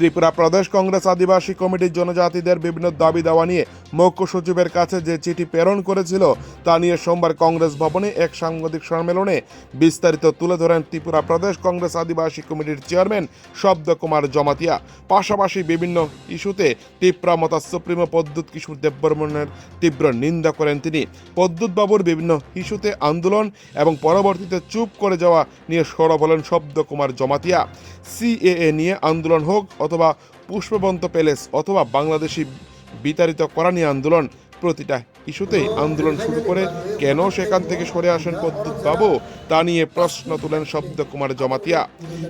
ত্রিপুরা প্রদেশ কংগ্রেস আদিবাসী কমিটির জনজাতিদের বিভিন্ন দাবি দাওয়া নিয়ে মুখ্য সচিবের কাছে যে চিঠি প্রেরণ করেছিল, তা নিয়ে সোমবার কংগ্রেস ভবনে এক সাংবাদিক সম্মেলনে বিস্তারিত তুলে ধরেন ত্রিপুরা প্রদেশ কংগ্রেস আদিবাসী কমিটির চেয়ারম্যান শব্দ কুমার জমাতিয়া। পাশাপাশি বিভিন্ন ইস্যুতে ত্রিপুরা মতা সুপ্রিমো পদ্যুৎ কিশোর দেববর্মনের তীব্র নিন্দা করেন তিনি। পদ্যুৎ বাবুর বিভিন্ন ইস্যুতে আন্দোলন এবং পরবর্তীতে চুপ করে যাওয়া নিয়ে সরব হলেন শব্দ কুমার জমাতিয়া। সিএএ নিয়ে আন্দোলন হোক অথবা পুষ্পবন্ত প্যালেস অথবা বাংলাদেশি বিতাড়িত করা নিয়ে আন্দোলন প্রতিটা ইস্যুতেই আন্দোলন শুরু করে কেন সেখান থেকে সরে আসেন পদ্যুৎ বাবু তা নিয়ে প্রশ্ন তুলেন শব্দ কুমার জমাতিয়া।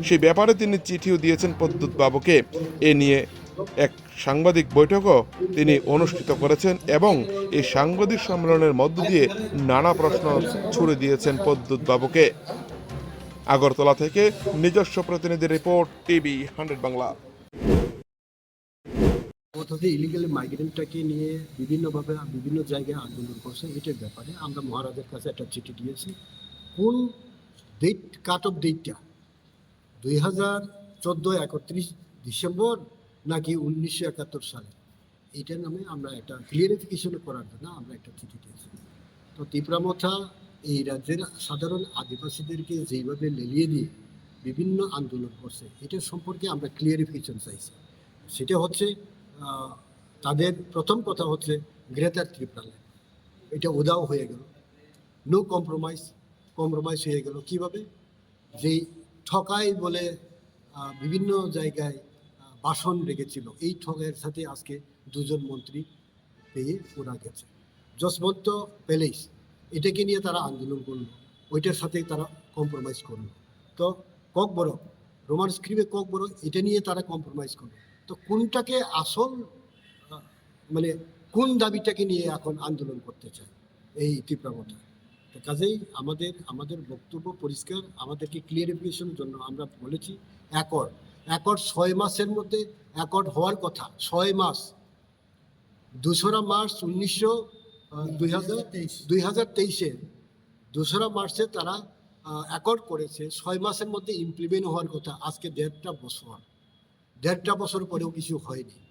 সেই ব্যাপারে তিনি চিঠিও দিয়েছেন পদ্যুৎ বাবুকে এ নিয়ে এক সাংবাদিক বৈঠকও তিনি অনুষ্ঠিত করেছেন এবং এই সাংবাদিক সম্মেলনের মধ্য দিয়ে নানা প্রশ্ন ছুড়ে দিয়েছেন পদ্যুৎ বাবুকে আগরতলা থেকে নিজস্ব প্রতিনিধি রিপোর্ট টিভি হান্ড্রেড বাংলা। অর্থাৎ ইলিগাল মাইগ্রেন্টটাকে নিয়ে বিভিন্নভাবে বিভিন্ন জায়গায় আন্দোলন করছে, এটার ব্যাপারে আমরা মহারাজের কাছে একটা চিঠি দিয়েছি। কোন ডেট কাট অফ ডেটটা দুই হাজার চোদ্দ, একত্রিশ ডিসেম্বর নাকি উনিশশো একাত্তর সালে? এইটার নামে আমরা একটা ক্লিয়ারিফিকেশন করার জন্য আমরা একটা চিঠি দিয়েছি। তো তীব্রামথা এই রাজ্যের সাধারণ আদিবাসীদেরকে যেইভাবে লেলিয়ে দিয়ে বিভিন্ন আন্দোলন করছে, এটা সম্পর্কে আমরা ক্লিয়ারিফিকেশন চাইছি। সেটা হচ্ছে তাদের প্রথম কথা হচ্ছে গ্রেটার ত্রিপুরাল্যান্ড এটা উদাও হয়ে গেল। নো কম্প্রোমাইজ কম্প্রোমাইজ হয়ে গেল। কীভাবে? যেই ঠকাই বলে বিভিন্ন জায়গায় ভাষণ রেখেছিল। এই ঠকের সাথে আজকে দুজন মন্ত্রী পেয়ে ওরা গেছে। যশবন্ত প্যালেস, এটাকে নিয়ে তারা আন্দোলন করল। ওইটার সাথে তারা কম্প্রোমাইজ করল। তো কক বড় রোমান স্ক্রিপে কক বড় এটা নিয়ে তারা কম্প্রোমাইজ করল। তো কোনটাকে আসল মানে কোন দাবিটাকে নিয়ে এখন আন্দোলন করতে চায় এই তীব্রতা? তো কাজেই আমাদের আমাদের বক্তব্য পরিষ্কার, আমাদেরকে ক্লিয়ারিফিকেশনের জন্য আমরা বলেছি অ্যাকর্ড অ্যাকর্ড ছয় মাসের মধ্যে অ্যাকর্ড হওয়ার কথা, ছয় মাস। দোসরা মার্চ উনিশশো দুই হাজার দুই হাজার তেইশে, দোসরা মার্চে তারা অ্যাকর্ড করেছে। ছয় মাসের মধ্যে ইমপ্লিমেন্ট হওয়ার কথা, আজকে দেড়টা বছর। দেড়টা বছর পরেও কিছু হয়নি।